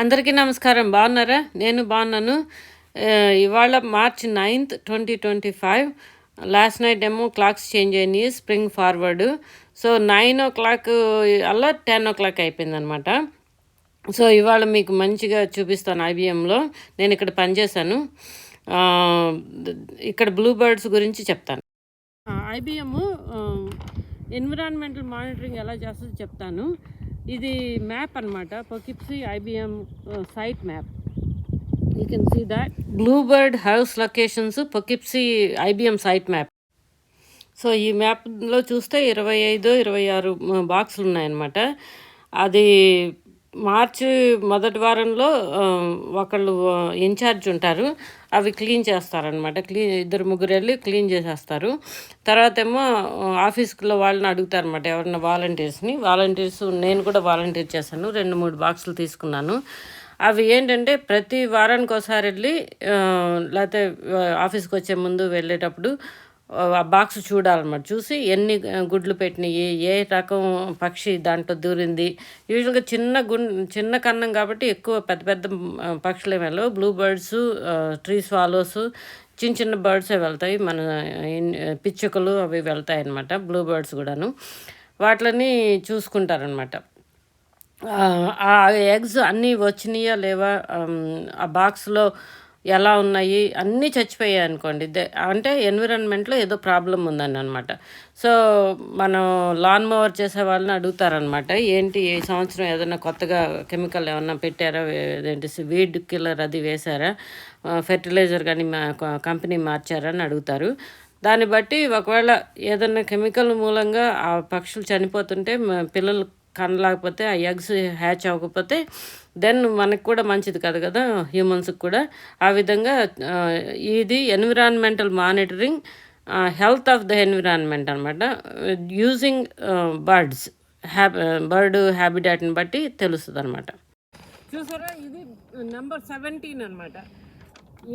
అందరికీ నమస్కారం. బాగున్నారా? నేను బాగున్నాను. ఇవాళ March ninth twenty twenty five. Last night ఏమో క్లాక్స్ చేంజ్ అయినాయి spring forward. So nine o'clock అలా టెన్ ఓ క్లాక్ అయిపోయిందనమాట సో ఇవాళ మీకు మంచిగా చూపిస్తాను ఐబిఎంలో. నేను ఇక్కడ పనిచేశాను. ఇక్కడ బ్లూ బర్డ్స్ గురించి చెప్తాను. ఐబిఎం ఎన్విరాన్మెంటల్ మానిటరింగ్ ఎలా చేస్తుందో చెప్తాను. ఇది మ్యాప్ అనమాట Poughkeepsie IBM site map. You can see that bluebird house locations Poughkeepsie IBM site map. So ఈ మ్యాప్లో చూస్తే ఇరవై ఐదు ఇరవై ఆరు బాక్సులు ఉన్నాయన్నమాట. అది మార్చి మొదటి వారంలో ఒకళ్ళు ఇన్ఛార్జ్ ఉంటారు. అవి క్లీన్ చేస్తారనమాట క్లీన్ ఇద్దరు ముగ్గురు వెళ్ళి క్లీన్ చేసేస్తారు. తర్వాత ఏమో ఆఫీస్లో వాళ్ళని అడుగుతారనమాట ఎవరైనా వాలంటీర్స్ని. వాలంటీర్స్ నేను కూడా వాలంటీర్ చేశాను. రెండు మూడు బాక్సులు తీసుకున్నాను. అవి ఏంటంటే ప్రతి వారానికి ఒకసారి వెళ్ళి లేకపోతే ఆఫీస్కి వచ్చే ముందు వెళ్ళేటప్పుడు బాక్స్ చూడాలన్నమాట. చూసి ఎన్ని గుడ్లు పెట్టినాయి ఏ రకం పక్షి దాంట్లో దూరింది. యూజువల్గా చిన్న గుండ్ చిన్న కన్నం కాబట్టి ఎక్కువ పెద్ద పెద్ద పక్షులు ఏమి వెళ్ళవు. బ్లూ బర్డ్స్ ట్రీ స్వాలోస్ చిన్న చిన్న బర్డ్సే వెళ్తాయి. మన పిచ్చుకలు అవి వెళ్తాయి అన్నమాట బ్లూ బర్డ్స్ కూడాను. వాటిని చూసుకుంటారనమాట ఆ ఎగ్స్ అన్నీ వచ్చినాయా లేవా? ఆ బాక్స్లో ఎలా ఉన్నాయి అన్నీ చచ్చిపోయాయి అనుకోండి. దే- అంటే ఎన్విరాన్మెంట్లో ఏదో ప్రాబ్లం ఉందని అనమాట సో మనం లాన్ మోవర్ చేసే వాళ్ళని అడుగుతారనమాట ఏంటి ఈ సంవత్సరం ఏదైనా కొత్తగా కెమికల్ ఏమన్నా పెట్టారా? ఏంటి వీడ్ కిల్లర్ అది వేశారా? ఫెర్టిలైజర్ కానీ మా కంపెనీ మార్చారా అని అడుగుతారు. దాన్ని బట్టి ఒకవేళ ఏదైనా కెమికల్ మూలంగా ఆ పక్షులు చనిపోతుంటే పిల్లలు కనలేకపోతే ఆ ఎగ్స్ హ్యాచ్ అవ్వకపోతే దెన్ మనకు కూడా మంచిది కాదు కదా హ్యూమన్స్కి కూడా. ఆ విధంగా ఇది environmental monitoring health of the environment అనమాట యూజింగ్ బర్డ్స్ హ్యాబ్ బర్డ్ హ్యాబిటాట్ని బట్టి తెలుస్తుంది అనమాట చూసారా? ఇది నెంబర్ సెవెంటీన్ అనమాట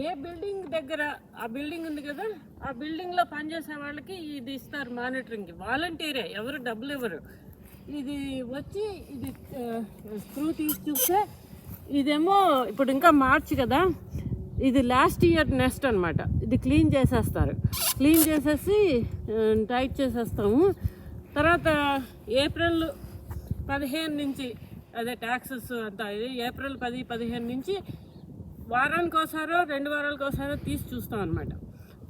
ఏ బిల్డింగ్ దగ్గర ఆ బిల్డింగ్ ఉంది కదా ఆ బిల్డింగ్లో పనిచేసే వాళ్ళకి ఇది ఇస్తారు మానిటరింగ్కి వాలంటీరే ఎవరు? డబ్బులు ఇవ్వరు ఇది వచ్చి ఇది స్క్రూ తీసి చూస్తే ఇదేమో ఇప్పుడు ఇంకా మార్చి కదా. ఇది లాస్ట్ ఇయర్ నెక్స్ట్ అనమాట ఇది క్లీన్ చేసేస్తారు. క్లీన్ చేసేసి టైట్ చేసేస్తాము. తర్వాత ఏప్రిల్ పదిహేను నుంచి అదే ట్యాక్సెస్ అంతా ఇది ఏప్రిల్ పది పదిహేను నుంచి వారానికి ఒకసారో రెండు వారాలకు ఒకసారో తీసి చూస్తాం అనమాట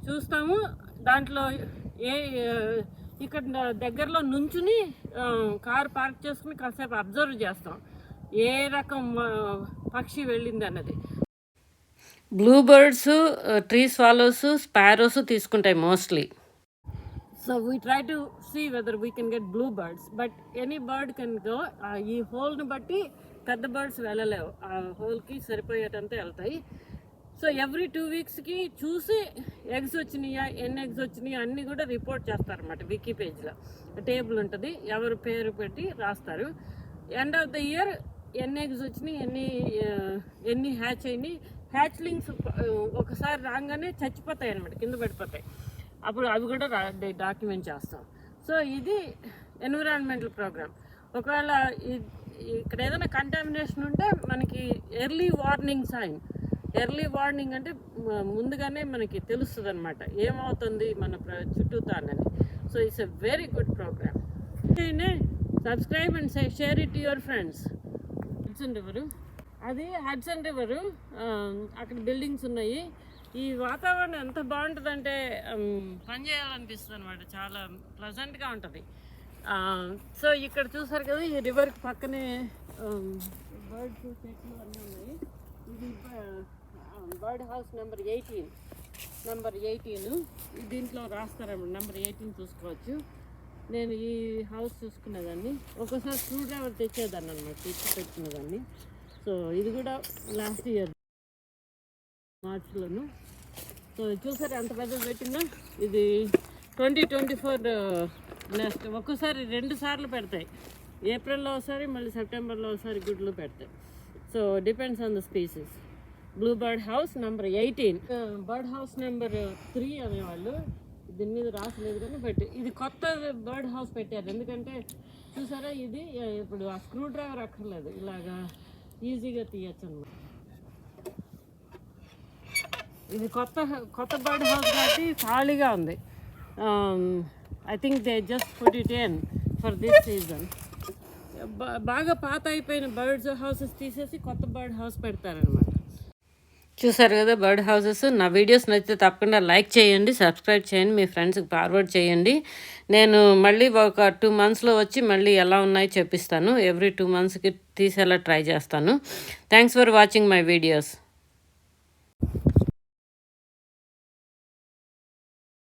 చూస్తాము. దాంట్లో ఏ- ఇక్కడ దగ్గరలో నుంచుని కార్ పార్క్ చేసుకుని కాసేపు అబ్జర్వ్ చేస్తాం. ఏ రకం పక్షి వెళ్ళింది అన్నది. Blue birds tree swallows sparrows తీసుకుంటాయి mostly so we try to see whether we can get blue birds but any bird can go ఈ హోల్ని బట్టి పెద్ద బర్డ్స్ వెళ్ళలేవు. ఆ హోల్కి సరిపోయేటంతా వెళ్తాయి. సో ఎవ్రీ టూ వీక్స్కి చూసి ఎగ్స్ వచ్చినాయా ఎన్ని ఎగ్స్ వచ్చినాయా అన్నీ కూడా రిపోర్ట్ చేస్తారన్నమాట వికీ పేజ్లో టేబుల్ ఉంటుంది ఎవరు పేరు పెట్టి రాస్తారు. ఎండ్ ఆఫ్ ద ఇయర్ ఎన్ని ఎగ్స్ వచ్చినాయి ఎన్ని ఎన్ని హ్యాచ్ అయినాయి హ్యాచ్లింగ్స్ ఒకసారి రాగానే చచ్చిపోతాయి అన్నమాట కింద పడిపోతాయి. అప్పుడు అవి కూడా డాక్యుమెంట్ చేస్తాం. సో ఇది ఎన్విరాన్మెంటల్ ప్రోగ్రామ్ ఒకవేళ ఇక్కడ ఏదైనా కంటామినేషన్ ఉంటే మనకి early warning sign early warning అంటే ముందుగానే మనకి తెలుస్తుంది అనమాట ఏమవుతుంది మన ప్ర- so it's a very good programme subscribe and share it your friends Hudson river అది హడ్సన్ రివరు um, అక్కడ బిల్డింగ్స్ ఉన్నాయి. ఈ వాతావరణం ఎంత బాగుంటుందంటే um, పనిచేయాలనిపిస్తుంది పని చేయాలనిపిస్తుంది అనమాట చాలా ప్లజెంట్గా ఉంటుంది. సో ఇక్కడ చూసారు కదా ఈ రివర్కి పక్కనే um, బర్డ్స్ చెట్లు అన్నీ ఉన్నాయి. ఇది uh, bird house number eighteen number eighteen దీంట్లో రాస్తారన్నమాట నెంబర్ ఎయిటీన్ చూసుకోవచ్చు. నేను ఈ హౌస్ చూసుకునేదాన్ని ఒక్కోసారి స్క్రూ డ్రైవర్ తెచ్చేదాన్ని అనమాట తెచ్చి పెట్టుకునేదాన్ని సో ఇది కూడా లాస్ట్ ఇయర్ మార్చిలోను. సో చూసారు ఎంత పెద్ద పెట్టిందో? ఇది ట్వంటీ ట్వంటీ ఫోర్ నెక్స్ట్ ఒక్కోసారి రెండు సార్లు పెడతాయి. ఏప్రిల్లో ఒకసారి మళ్ళీ సెప్టెంబర్లో ఒకసారి గుడ్లు పెడతాయి. So depends on the species blue bird house number eighteen bird house number three అనేవాళ్ళు. దీని మీద రాసలేదు కానీ బట్ ఇది కొత్త బర్డ్ హౌస్ పెట్టారు. ఎందుకంటే చూసారా ఇది? ఇప్పుడు ఆ స్క్రూ డ్రైవర్ అక్కర్లేదు. ఇలాగా ఈజీగా తీయచ్చు అనమాట ఇది కొత్త కొత్త బర్డ్ హౌస్ కాబట్టి ఖాళీగా ఉంది. I think they just food it in for this season బాగా పాత అయిపోయిన బర్డ్స్ హౌసెస్ తీసేసి కొత్త బర్డ్ హౌస్ పెడతారనమాట. చూసారు కదా బర్డ్ హౌసెస్? నా వీడియోస్ నచ్చితే తప్పకుండా లైక్ చేయండి సబ్స్క్రైబ్ చేయండి మీ ఫ్రెండ్స్కి ఫార్వర్డ్ చేయండి. నేను మళ్ళీ ఒక టూ మంత్స్లో వచ్చి మళ్ళీ ఎలా ఉన్నాయో చెప్పిస్తాను. ఎవ్రీ టూ మంత్స్కి తీసేలా ట్రై చేస్తాను. Thanks for watching my videos.